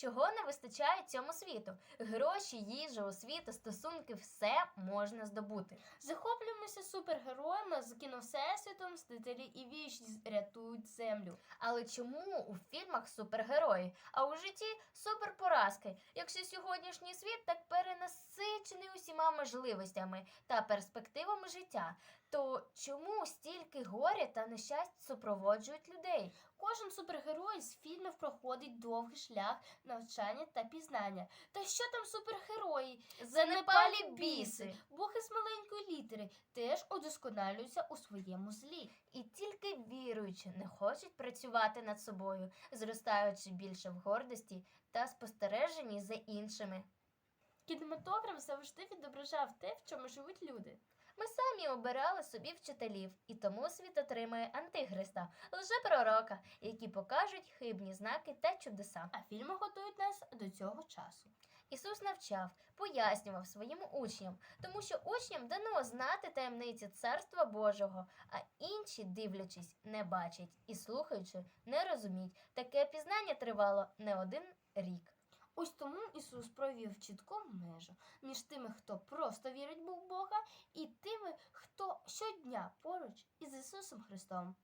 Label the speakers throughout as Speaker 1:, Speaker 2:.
Speaker 1: Чого не вистачає цьому світу? Гроші, їжа, освіта, стосунки все можна здобути.
Speaker 2: Захоплюємося супергероями з кіновсесвітом, стителі і віч рятують землю.
Speaker 1: Але чому у фільмах супергерої, а у житті суперпоразки, якщо сьогоднішній світ так перенасичений усіма можливостями та перспективами життя, то чому стільки горя та нещасть супроводжують людей?
Speaker 2: Кожен супергерой з фільмів проходить довгий шлях навчання та пізнання. Та що там супергерої?
Speaker 1: Занепалі біси.
Speaker 2: Бог із маленької літери теж удосконалюються у своєму злі.
Speaker 1: І тільки віруючі не хочуть працювати над собою, зростаючи більше в гордості та спостереженні за іншими.
Speaker 2: Кінематограф завжди відображав те, в чому живуть люди.
Speaker 1: Ми самі обирали собі вчителів, і тому світ отримує антихриста, лжепророка, які покажуть хибні знаки та чудеса.
Speaker 2: А фільми готують нас до цього часу.
Speaker 1: Ісус навчав, пояснював своїм учням, тому що учням дано знати таємниці Царства Божого, а інші, дивлячись, не бачать і слухаючи, не розуміють. Таке пізнання тривало не один рік.
Speaker 2: Ось тому Ісус провів чітку межу між тими, хто просто вірить в Бога, і тими, хто щодня поруч із Ісусом Христом.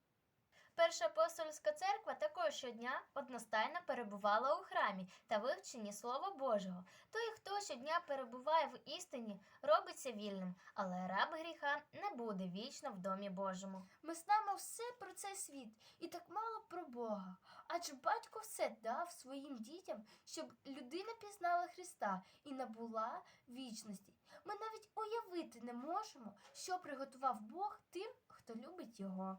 Speaker 1: Перша апостольська церква також щодня одностайно перебувала у храмі та вивченні Слова Божого. Той, хто щодня перебуває в істині, робиться вільним, але раб гріха не буде вічно в домі Божому.
Speaker 2: Ми знаємо все про цей світ і так мало про Бога. Адже батько все дав своїм дітям, щоб людина пізнала Христа і набула вічності. Ми навіть уявити не можемо, що приготував Бог тим, хто любить його.